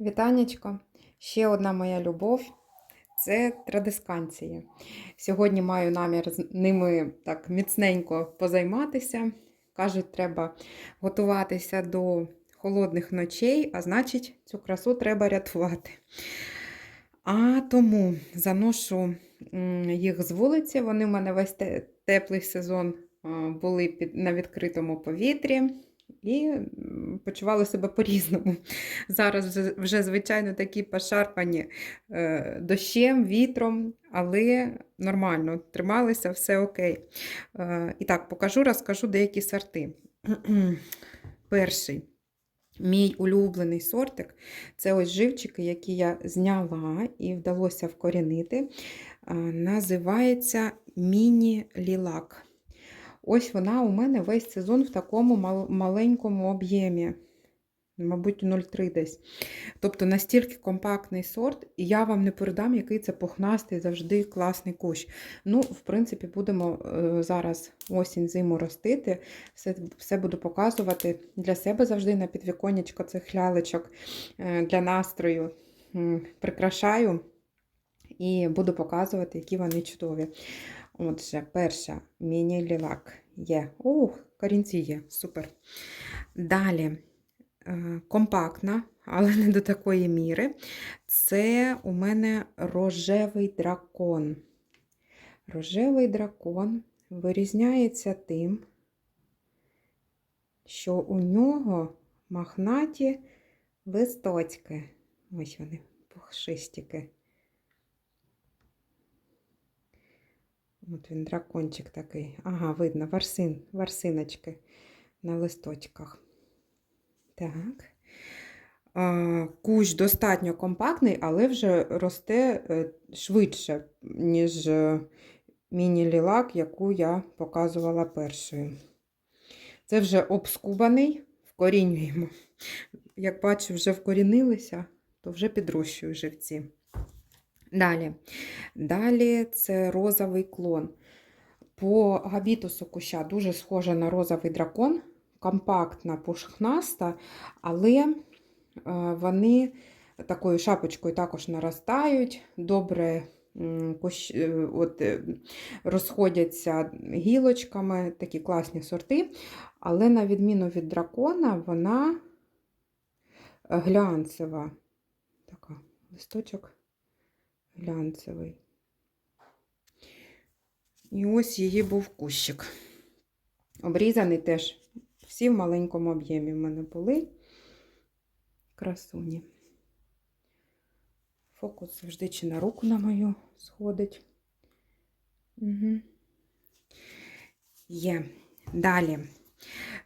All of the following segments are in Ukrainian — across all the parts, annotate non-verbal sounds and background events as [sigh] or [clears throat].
Вітанечко! Ще одна моя любов це традисканції. Сьогодні маю намір з ними так міцненько позайматися. Кажуть, треба готуватися до холодних ночей, а значить, цю красу треба рятувати. А тому заношу їх з вулиці. Вони в мене весь теплий сезон були на відкритому повітрі і почували себе по-різному. Зараз вже, звичайно, такі пошарпані е, дощем, вітром, але нормально, трималися, все окей. Е, і так, покажу, розкажу деякі сорти. [clears throat] Перший. Мій улюблений сортик це ось живчики, які я зняла і вдалося вкорінити. Е, Називається міні-лілак. Ось вона у мене весь сезон в такому мал- маленькому об'ємі. Мабуть, 0,3 десь. Тобто настільки компактний сорт, і я вам не передам, який це пухнастий, завжди класний кущ. Ну, в принципі, будемо е, зараз осінь, зиму ростити. Все, все буду показувати для себе завжди на підвіконечко цих лялечок е, для настрою. Прикрашаю і буду показувати, які вони чудові. Отже, перша міні-лілак є. Ух, корінці є, супер. Далі е, компактна, але не до такої міри. Це у мене рожевий дракон. Рожевий дракон вирізняється тим, що у нього махнаті листочки. Ось вони, пухшистики. От він дракончик такий. Ага, видно, варсин, варсиночки на листочках. Так. Кущ достатньо компактний, але вже росте е, швидше, ніж е, міні-лілак, яку я показувала першою. Це вже обскубаний, вкорінюємо. Як бачу, вже вкорінилися, то вже підрощую живці. Далі. Далі це розовий клон. По габітусу куща дуже схожа на розовий дракон, компактна, пушхнаста, але е, вони такою шапочкою також наростають, добре е, от, е, розходяться гілочками, такі класні сорти. Але на відміну від дракона, вона глянцева. Така листочок глянцевий. І ось її був кущик. Обрізаний теж всі в маленькому об'ємі в мене були. Красуні. Фокус завжди чи на руку на мою сходить. Угу. Є. Далі.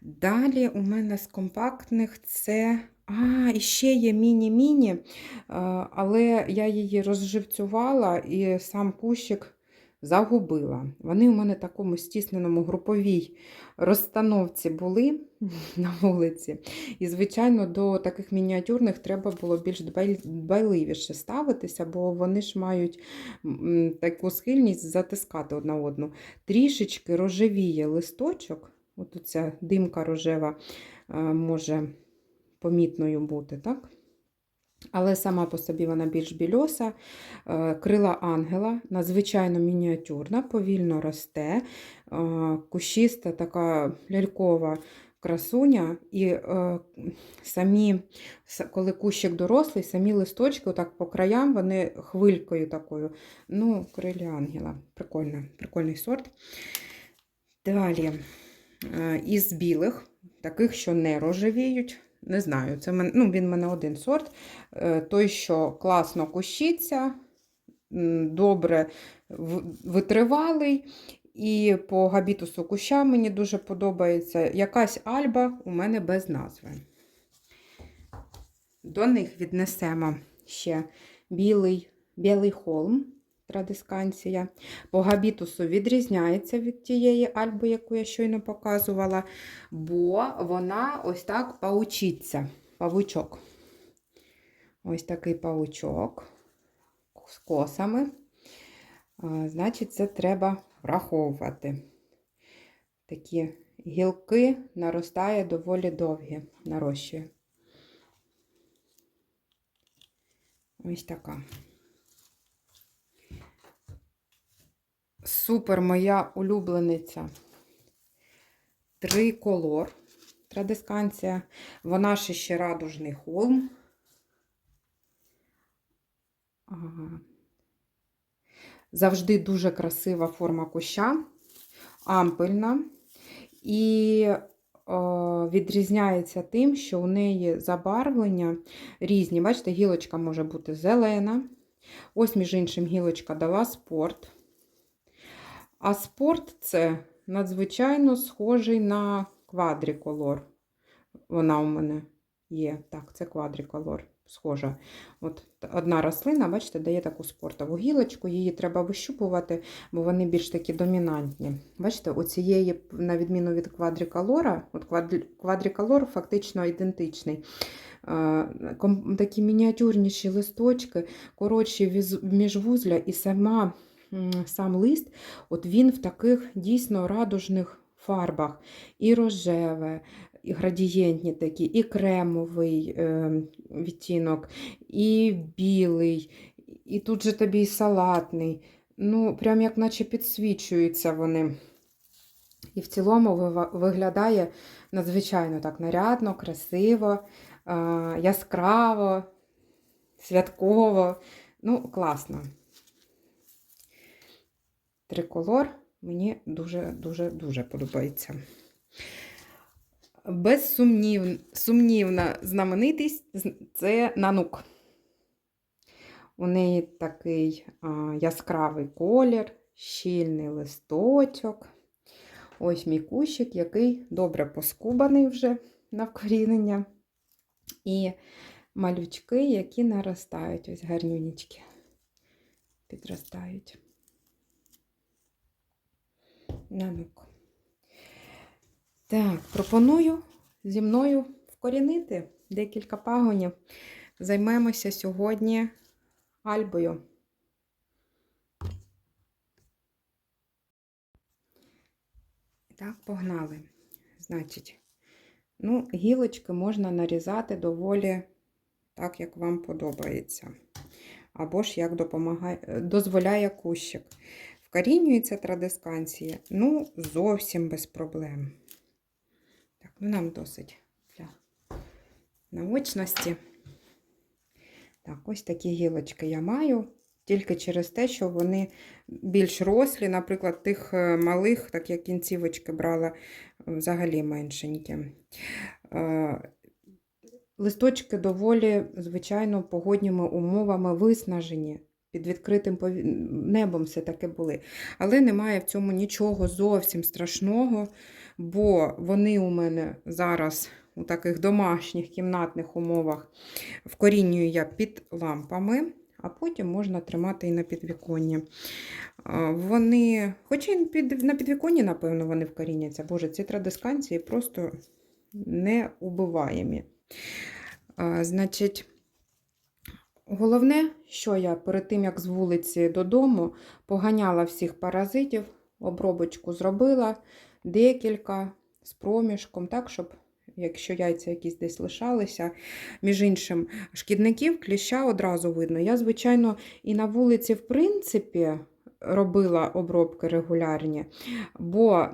Далі у мене з компактних це. А, і ще є міні-міні, е, але я її розживцювала і сам кущик загубила. Вони у мене в такому стісненому груповій розстановці були [laughs] на вулиці. І, звичайно, до таких мініатюрних треба було більш дбайливіше ставитися, бо вони ж мають таку схильність затискати одна одну. Трішечки рожевіє листочок, от ця димка рожева е, може помітною бути, так? Але сама по собі вона більш більоса. Е, Крила ангела, надзвичайно мініатюрна, повільно росте, е, кущиста, така лялькова красуня. І е, самі, коли кущик дорослий, самі листочки отак по краям, вони хвилькою такою. Ну, крилі ангела. Прикольно, прикольний сорт. Далі, із білих, таких, що не рожевіють. Не знаю, це мен, ну, він в мене один сорт. Е, Той, що класно кущиться, добре витривалий. І по габітусу куща мені дуже подобається. Якась альба у мене без назви. До них віднесемо ще білий, білий холм, традисканція. По габітусу відрізняється від тієї альби, яку я щойно показувала, бо вона ось так паучиться. Павучок. Ось такий павучок з косами. Значить, це треба враховувати. Такі гілки наростає доволі довгі, нарощує. Ось така. Супер моя улюблениця. Триколор. Традисканція. Вона ще ще радужний холм. Ага. Завжди дуже красива форма куща, ампельна. І о, відрізняється тим, що у неї забарвлення різні. Бачите, гілочка може бути зелена. Ось, між іншим, гілочка дала спорт. А спорт це надзвичайно схожий на квадриколор. Вона у мене є. Так, це квадриколор. Схожа. От одна рослина, бачите, дає таку спортову гілочку, її треба вищупувати, бо вони більш такі домінантні. Бачите, у цієї, на відміну від квадриколора, от квадриколор фактично ідентичний. Такі мініатюрніші листочки, коротші міжвузля і сама, сам лист, от він в таких дійсно радужних фарбах. І рожеве, і градієнтні такі, і кремовий е, відтінок, і білий, і тут же тобі і салатний. Ну, прям як наче підсвічуються вони. І в цілому виглядає надзвичайно так нарядно, красиво, яскраво, святково. Ну, класно. Триколор мені дуже-дуже-дуже подобається безсумнівна сумнівна знаменитість це нанук. У неї такий а, яскравий колір, щільний листочок. Ось мій кущик, який добре поскубаний вже на вкорінення. І малючки, які наростають, ось гарнюнічки, підростають. Нанук. Так, пропоную зі мною вкорінити декілька пагонів. Займемося сьогодні альбою. Так, погнали. Значить, ну, гілочки можна нарізати доволі так, як вам подобається. Або ж як допомагає, дозволяє кущик. Вкорінюється традисканція, ну, зовсім без проблем. Ну, нам досить для наочності. Так, ось такі гілочки я маю, тільки через те, що вони більш рослі, наприклад, тих е, малих, так як кінцівочки брала, взагалі меншенькі. Е, листочки доволі, звичайно, погодніми умовами виснажені. Під відкритим небом все таки були. Але немає в цьому нічого зовсім страшного бо вони у мене зараз у таких домашніх кімнатних умовах вкорінюю я під лампами, а потім можна тримати і на підвіконні. Вони, Хоча і на підвіконні, напевно, вони вкоріняться. Боже, ці традисканції просто неубиваємі. Значить, Головне, що я перед тим, як з вулиці додому, поганяла всіх паразитів, обробочку зробила, декілька з проміжком, так, щоб, якщо яйця якісь десь лишалися, між іншим, шкідників кліща одразу видно. Я, звичайно, і на вулиці, в принципі, робила обробки регулярні, бо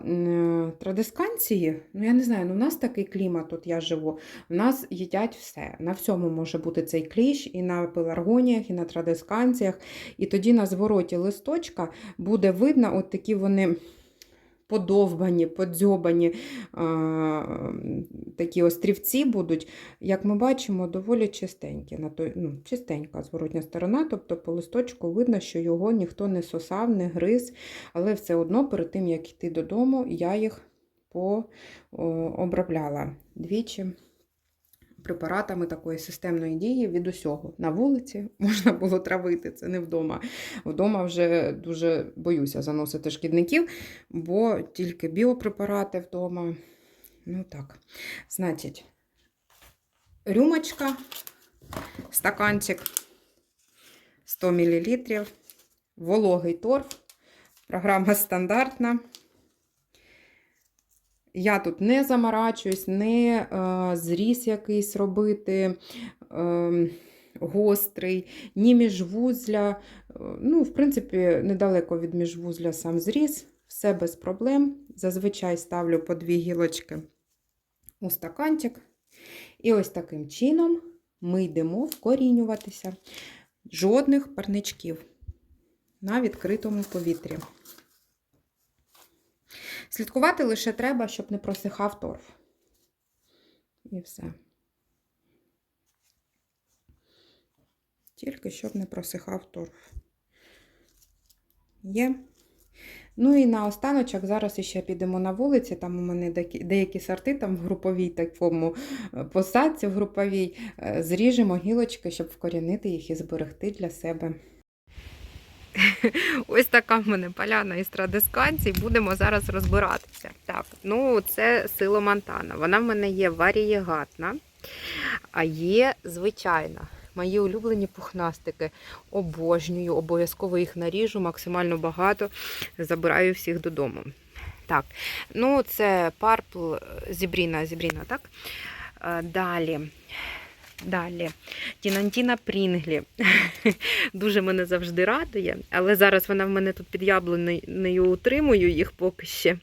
традисканції, ну я не знаю, ну в нас такий клімат, тут я живу, в нас їдять все. На всьому може бути цей кліщ, і на пеларгоніях, і на традисканціях. І тоді на звороті листочка буде видно, от такі вони подовбані, подзьобані такі острівці будуть, як ми бачимо, доволі чистенькі. На той, ну, Чистенька зворотня сторона, тобто по листочку видно, що його ніхто не сосав, не гриз, але все одно перед тим, як йти додому, я їх пообробляла двічі препаратами такої системної дії від усього. На вулиці [laughs] можна було травити, це не вдома. Вдома вже дуже боюся заносити шкідників, бо тільки біопрепарати вдома. Ну так, значить, рюмочка, стаканчик 100 мл, вологий торф, програма стандартна. Я тут не заморачуюсь, не е, зріз якийсь робити, е, гострий, ні міжвузля. Е, Ну, в принципі, недалеко від міжвузля сам зріз, все без проблем. Зазвичай ставлю по дві гілочки у стаканчик. І ось таким чином ми йдемо вкорінюватися. Жодних парничків на відкритому повітрі. Слідкувати лише треба, щоб не просихав торф. І все. Тільки щоб не просихав торф. Є. Ну і на останочок зараз ще підемо на вулиці. Там у мене деякі, сорти там в груповій такому е, посадці в груповій. е, Зріжемо гілочки, щоб вкорінити їх і зберегти для себе. [laughs] Ось така в мене поляна із традисканцій. Будемо зараз розбиратися. Так, ну це сило Монтана. Вона в мене є варієгатна, а є звичайна. Мої улюблені пухнастики. Обожнюю, обов'язково їх наріжу, максимально багато. Забираю всіх додому. Так, ну це парпл зібріна, зібріна, так? Е, Далі. Далі. Тінантіна Прінглі. [laughs] Дуже мене завжди радує, але зараз вона в мене тут під яблунею утримую їх поки ще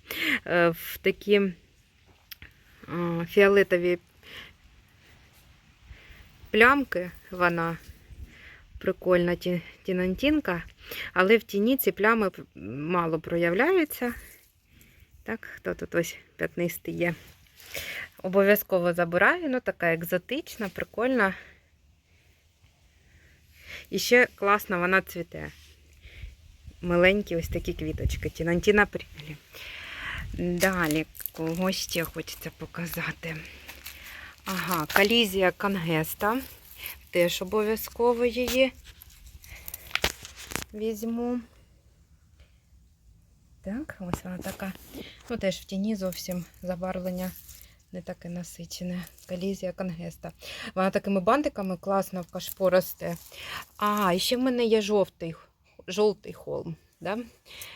е, в такі е, фіолетові плямки. Вона прикольна ті- тінантінка, але в тіні ці плями мало проявляються. Так, хто тут ось п'ятнистий є. Обов'язково забираю, ну така екзотична, прикольна. І ще класно вона цвіте. Миленькі ось такі квіточки. Тінантіна прілі. Далі, кого ще хочеться показати. Ага, колізія Кангеста. Теж обов'язково її візьму. Так, ось вона така. Ну, теж в тіні зовсім забарвлення не таке насичене. Колізія Кангеста. Вона такими бантиками класно в кашпо росте. А, і ще в мене є жовтий, жовтий холм. Да?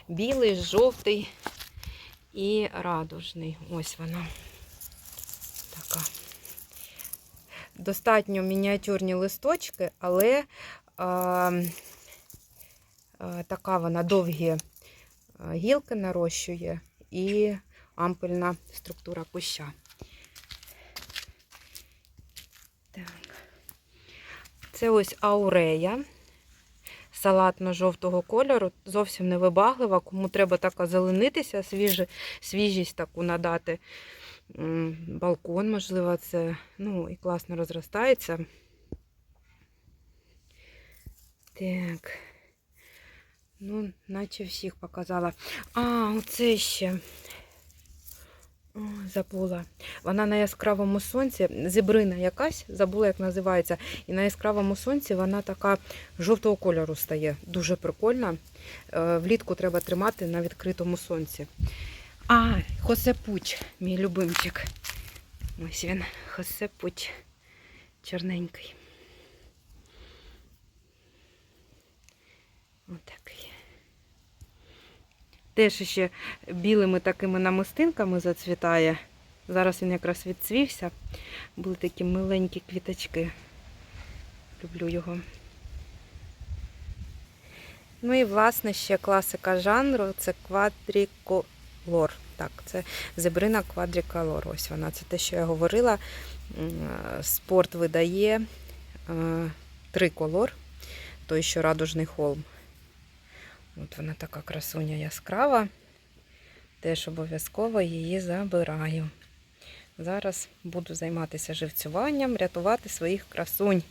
Білий, жовтий і радужний. Ось вона. Така. Достатньо мініатюрні листочки, але а, а, така вона довгі гілки нарощує і ампельна структура куща. Це ось аурея салатно-жовтого кольору, зовсім не вибаглива. Кому треба так озеленитися, свіжі, свіжість таку надати. Балкон, можливо, це. Ну, і класно розростається. Так. Ну, наче всіх показала. А, оце ще. О, забула. Вона на яскравому сонці, зебрина якась, забула, як називається. І на яскравому сонці вона така жовтого кольору стає. Дуже прикольна. Е, Влітку треба тримати на відкритому сонці. А, Хосепуч, мій любимчик. Ось він, Хосепуч. Чорненький. Отакий. Теж ще білими такими намистинками зацвітає. Зараз він якраз відцвівся. Були такі миленькі квіточки. Люблю його. Ну і, власне, ще класика жанру це квадріколор. Так, це зебрина квадриколор. Ось вона. Це те, що я говорила. Спорт видає е, триколор, той, що радужний холм. От вона така красуня яскрава. Теж обов'язково її забираю. Зараз буду займатися живцюванням, рятувати своїх красунь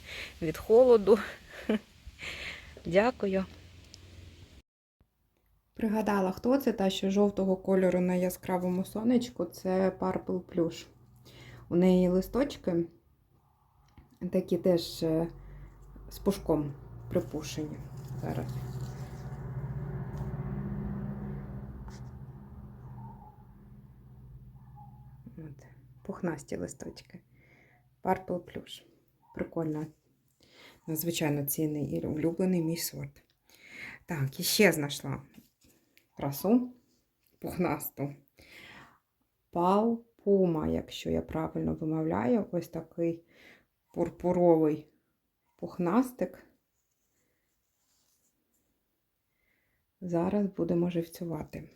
від холоду. [laughs] Дякую. Пригадала, хто це та, що жовтого кольору на яскравому сонечку це Purple Plush. У неї листочки такі теж е, з пушком припушені. Зараз. От, пухнасті листочки. Purple Plush. Прикольно. Надзвичайно цінний і улюблений мій сорт. Так, і ще знайшла красу пухнасту. Палпума, якщо я правильно вимовляю, ось такий пурпуровий пухнастик. Зараз будемо живцювати.